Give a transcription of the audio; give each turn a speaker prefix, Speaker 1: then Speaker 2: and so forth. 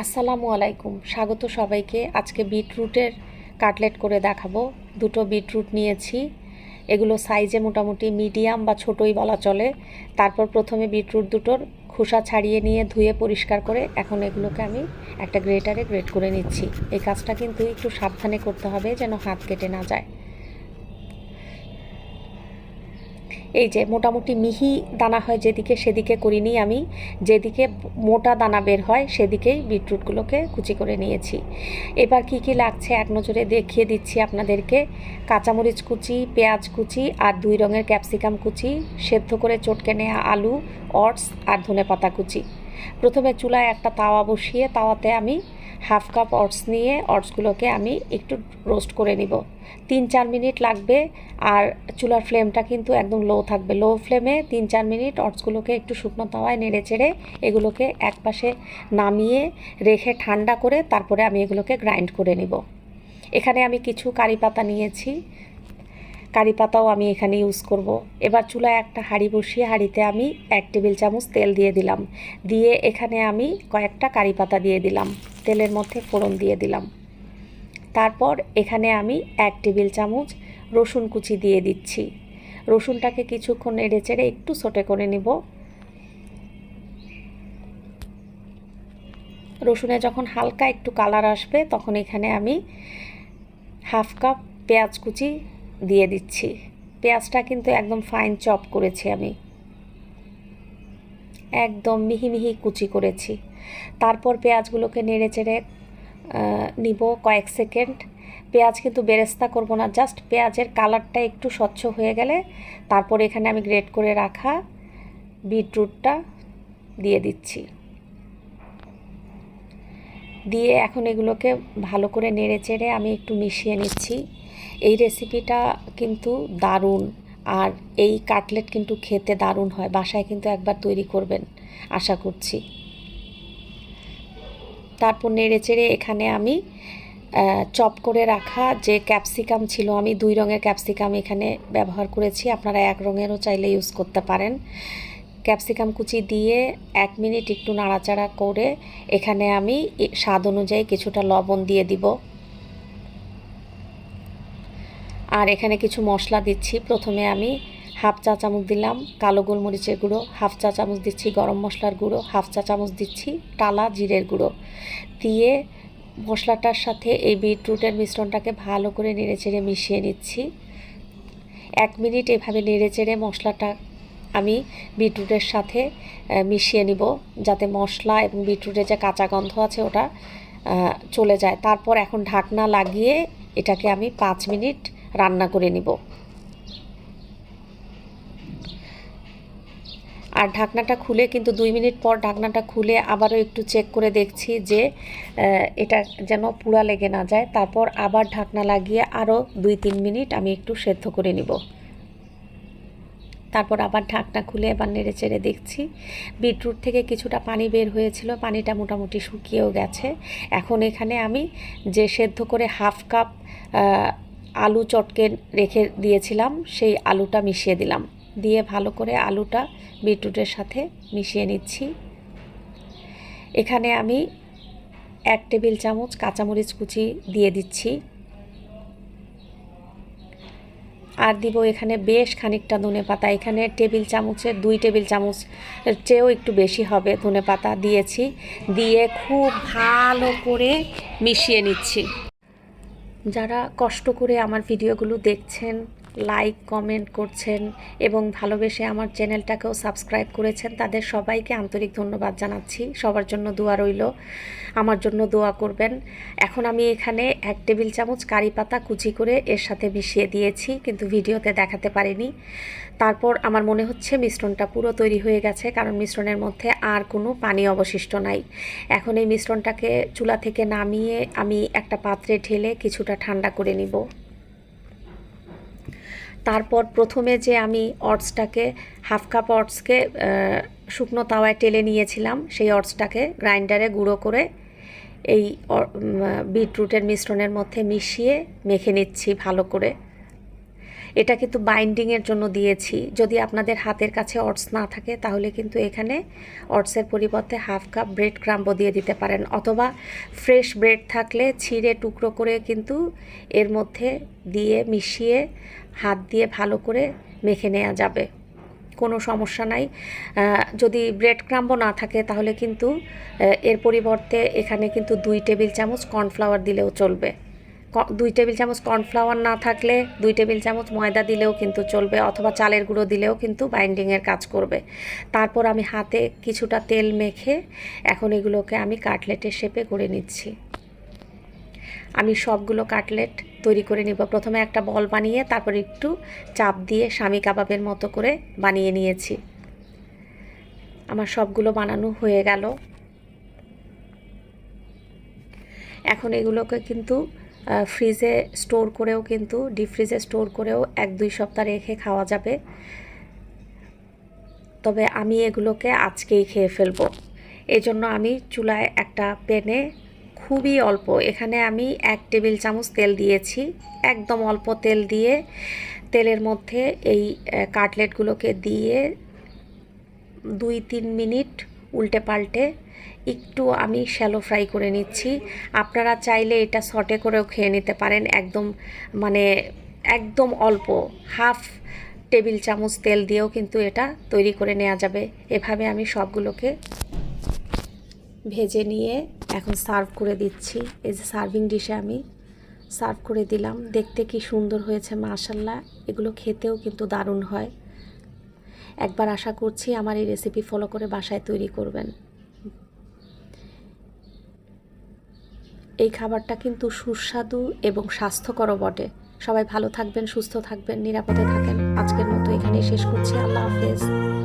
Speaker 1: আসসালামু আলাইকুম। স্বাগত সবাইকে। আজকে বিটরুটের কাটলেট করে দেখাবো। দুটো বিটরুট নিয়েছি। এগুলো সাইজে মোটামুটি মিডিয়াম বা ছোটই বলা চলে। তারপর প্রথমে বিটরুট দুটোর খোসা ছাড়িয়ে নিয়ে ধুয়ে পরিষ্কার করে এখন এগুলোকে আমি একটা গ্রেটারে গ্রেট করে নিচ্ছি। এই কাজটা কিন্তু একটু সাবধানে করতে হবে যেন হাত কেটে না যায়। এই যে মোটামুটি মিহি দানা হয় যেদিকে সেদিকে করি করিনি আমি, যেদিকে মোটা দানা বের হয় সেদিকেই বিটরুটগুলোকে কুচি করে নিয়েছি। এবার কি কি লাগছে এক নজরে দেখিয়ে দিচ্ছি আপনাদেরকে। কাঁচামরিচ কুচি, পেঁয়াজ কুচি আর দুই রঙের ক্যাপসিকাম কুচি, সেদ্ধ করে চটকে নেওয়া আলু অটস আর ধনে পাতা কুচি। প্রথমে চুলায় একটা তাওয়া বসিয়ে তাওয়াতে আমি হাফ কাপ অটস নিয়ে অটসগুলোকে আমি একটু রোস্ট করে নিব। তিন চার মিনিট লাগবে আর চুলার ফ্লেমটা কিন্তু একদম লো থাকবে। লো ফ্লেমে তিন চার মিনিট অটসগুলোকে একটু শুকনো তাওয়ায় নেড়ে চেড়ে এগুলোকে একপাশে নামিয়ে রেখে ঠান্ডা করে তারপরে আমি এগুলোকে গ্রাইন্ড করে নিব। এখানে আমি কিছু কারি পাতা নিয়েছি। কারি পাতাও আমি এখানে ইউজ করব। এবার চুলায় একটা হাঁড়ি বসিয়ে হাঁড়িতে আমি এক টেবিল চামচ তেল দিয়ে দিলাম। দিয়ে এখানে আমি কয়েকটা কারি পাতা দিয়ে দিলাম। তেলের মধ্যে ফোড়ন দিয়ে দিলাম। তারপর এখানে আমি এক টেবিল চামচ রসুন কুচি দিয়ে দিচ্ছি। রসুনটাকে কিছুক্ষণ নেড়ে চেড়ে একটু সোটে করে নিব। রসুনে যখন হালকা একটু কালার আসবে, তখন এখানে আমি হাফ কাপ পেঁয়াজ কুচি দিয়ে দিচ্ছি। পেঁয়াজটা কিন্তু একদম ফাইন চপ করেছি আমি। একদম মিহি মিহি কুচি করেছি। তারপর পেঁয়াজগুলোকে নেড়ে চেড়ে নিব কয়েক সেকেন্ড পেঁয়াজ কিন্তু বেরেস্তা করব না জাস্ট পেঁয়াজের কালারটা একটু স্বচ্ছ হয়ে গেলে তারপর এখানে আমি গ্রেট করে রাখা বিটরুটটা দিয়ে দিচ্ছি। দিয়ে এখন এগুলোকে ভালো করে নেড়ে চেড়ে আমি একটু মিশিয়ে নিচ্ছি। এই রেসিপিটা কিন্তু দারুণ। আর এই কাটলেট কিন্তু খেতে দারুণ হয়। বাসায় কিন্তু একবার তৈরি করবেন, আশা করছি। তারপর নেড়ে চেড়ে এখানে আমি চপ করে রাখা যে ক্যাপসিকাম ছিল, আমি দুই রঙের ক্যাপসিকাম এখানে ব্যবহার করেছি। আপনারা এক রঙেরও চাইলে ইউজ করতে পারেন। ক্যাপসিকাম কুচি দিয়ে এক মিনিট একটু নাড়াচাড়া করে এখানে আমি স্বাদ অনুযায়ী কিছুটা লবণ দিয়ে দিব। আর এখানে কিছু মশলা দিচ্ছি। প্রথমে আমি হাফ চা চামচ দিলাম কালো গোলমরিচের গুঁড়ো, হাফ চা চামচ দিচ্ছি গরম মশলার গুঁড়ো, হাফ চা চামচ দিচ্ছি টালা জিরের গুঁড়ো। দিয়ে মশলাটার সাথে এই বিটরুটের মিশ্রণটাকে ভালো করে নেড়ে চেড়ে মিশিয়ে নিচ্ছি। এক মিনিট এভাবে নেড়ে চেড়ে মশলাটা আমি বিটরুটের সাথে মিশিয়ে নিব যাতে মশলা এবং বিটরুটের যে কাঁচা গন্ধ আছে ওটা চলে যায়। তারপর এখন ঢাকনা লাগিয়ে এটাকে আমি পাঁচ মিনিট রান্না করে নিব। আর ঢাকনাটা খুলে কিন্তু দুই মিনিট পর ঢাকনাটা খুলে আবারও একটু চেক করে দেখছি যে এটা যেন পুড়া লেগে না যায়। তারপর আবার ঢাকনা লাগিয়ে আরও দুই তিন মিনিট আমি একটু সেদ্ধ করে নিব। তারপর আবার ঢাকনা খুলে এবার নেড়ে চেড়ে দেখছি, বিটরুট থেকে কিছুটা পানি বের হয়েছিল। পানিটা মোটামুটি শুকিয়েও গেছে। এখন এখানে আমি যে সেদ্ধ করে হাফ কাপ আলু চটকে রেখে দিয়েছিলাম, সেই আলুটা মিশিয়ে দিলাম। দিয়ে ভালো করে আলুটা বিটরুটের সাথে মিশিয়ে নিচ্ছি। এখানে আমি এক টেবিল চামচ কাঁচামরিচ কুচি দিয়ে দিচ্ছি। আর দিব এখানে বেশ খানিকটা ধনে পাতা। এখানে টেবিল চামচের দুই টেবিল চামচ চেয়েও একটু বেশি হবে ধনে পাতা দিয়েছি। দিয়ে খুব ভালো করে মিশিয়ে নিচ্ছি। যারা কষ্ট করে আমার ভিডিওগুলো দেখছেন লাইক, কমেন্ট করছেন এবং ভালোবেসে আমার চ্যানেলটাকেও সাবস্ক্রাইব করেছেন। তাদের সবাইকে আন্তরিক ধন্যবাদ জানাচ্ছি। সবার জন্য দোয়া রইল। আমার জন্য দোয়া করবেন। এখন আমি এখানে এক টেবিল চামচ কারি পাতা কুচি করে এর সাথে মিশিয়ে দিয়েছি, কিন্তু ভিডিওতে দেখাতে পারিনি। তারপর আমার মনে হচ্ছে মিশ্রণটা পুরো তৈরি হয়ে গেছে, কারণ মিশ্রণের মধ্যে আর কোনো পানি অবশিষ্ট নাই। এখন এই মিশ্রণটাকে চুলা থেকে নামিয়ে আমি একটা পাত্রে ঢেলে কিছুটা ঠান্ডা করে নিব। তারপর প্রথমে যে আমি অটসটাকে, হাফ কাপ অটসকে শুকনো তাওয়ায় টেলে নিয়েছিলাম, সেই অটসটাকে গ্রাইন্ডারে গুঁড়ো করে এই বিটরুটের মিশ্রণের মধ্যে মিশিয়ে মেখে নিচ্ছি ভালো করে। এটা কিন্তু বাইন্ডিংয়ের জন্য দিয়েছি। যদি আপনাদের হাতের কাছে অটস না থাকে, তাহলে কিন্তু এখানে অটসের পরিবর্তে হাফ কাপ ব্রেড ক্রাম্বও দিয়ে দিতে পারেন। অথবা ফ্রেশ ব্রেড থাকলে ছিঁড়ে টুকরো করে কিন্তু এর মধ্যে দিয়ে মিশিয়ে হাত দিয়ে ভালো করে মেখে নেওয়া যাবে। কোনো সমস্যা নাই। যদি ব্রেড ক্রাম্বও না থাকে তাহলে কিন্তু এর পরিবর্তে এখানে কিন্তু দুই টেবিল চামচ কর্নফ্লাওয়ার দিলেও চলবে। দুই টেবিল চামচ কর্নফ্লাওয়ার না থাকলে দুই টেবিল চামচ ময়দা দিলেও কিন্তু চলবে অথবা চালের গুঁড়ো দিলেও কিন্তু বাইন্ডিংয়ের কাজ করবে। তারপর আমি হাতে কিছুটা তেল মেখে এখন এগুলোকে আমি কাটলেটের শেপে করে নিচ্ছি। আমি সবগুলো কাটলেট তৈরি করে নিব। প্রথমে একটা বল বানিয়ে তারপর একটু চাপ দিয়ে স্বামী কাবাবের মতো করে বানিয়ে নিয়েছি। আমার সবগুলো বানানো হয়ে গেল। এখন এগুলোকে কিন্তু ফ্রিজে স্টোর করেও কিন্তু, ডিপ ফ্রিজে স্টোর করেও এক দুই সপ্তাহ রেখে খাওয়া যাবে। তবে আমি এগুলোকে আজকেই খেয়ে ফেলব। এজন্য আমি চুলায় একটা প্যানে খুবই অল্প। এখানে আমি এক টেবিল চামচ তেল দিয়েছি। একদম অল্প তেল দিয়ে তেলের মধ্যে এই কাটলেটগুলোকে দিয়ে দুই তিন মিনিট উল্টে পাল্টে একটু আমি শ্যালো ফ্রাই করে নিচ্ছি। আপনারা চাইলে এটা সটে করেও খেয়ে নিতে পারেন। একদম মানে একদম অল্প, হাফ টেবিল চামচ তেল দিয়েও কিন্তু এটা তৈরি করে নেওয়া যাবে। এভাবে আমি সবগুলোকে ভেজে নিয়ে এখন সার্ভ করে দিচ্ছি। এই যে সার্ভিং ডিশে আমি সার্ভ করে দিলাম। দেখতে কি সুন্দর হয়েছে মাশাল্লাহ এগুলো খেতেও কিন্তু দারুণ হয়। একবার আশা করছি আমার এই রেসিপি ফলো করে বাসায় তৈরি করবেন। এই খাবারটা কিন্তু সুস্বাদু এবং স্বাস্থ্যকরও বটে। সবাই ভালো থাকবেন, সুস্থ থাকবেন, নিরাপদে থাকেন। আজকের মতো এখানেই শেষ করছি। আল্লাহ হাফেজ।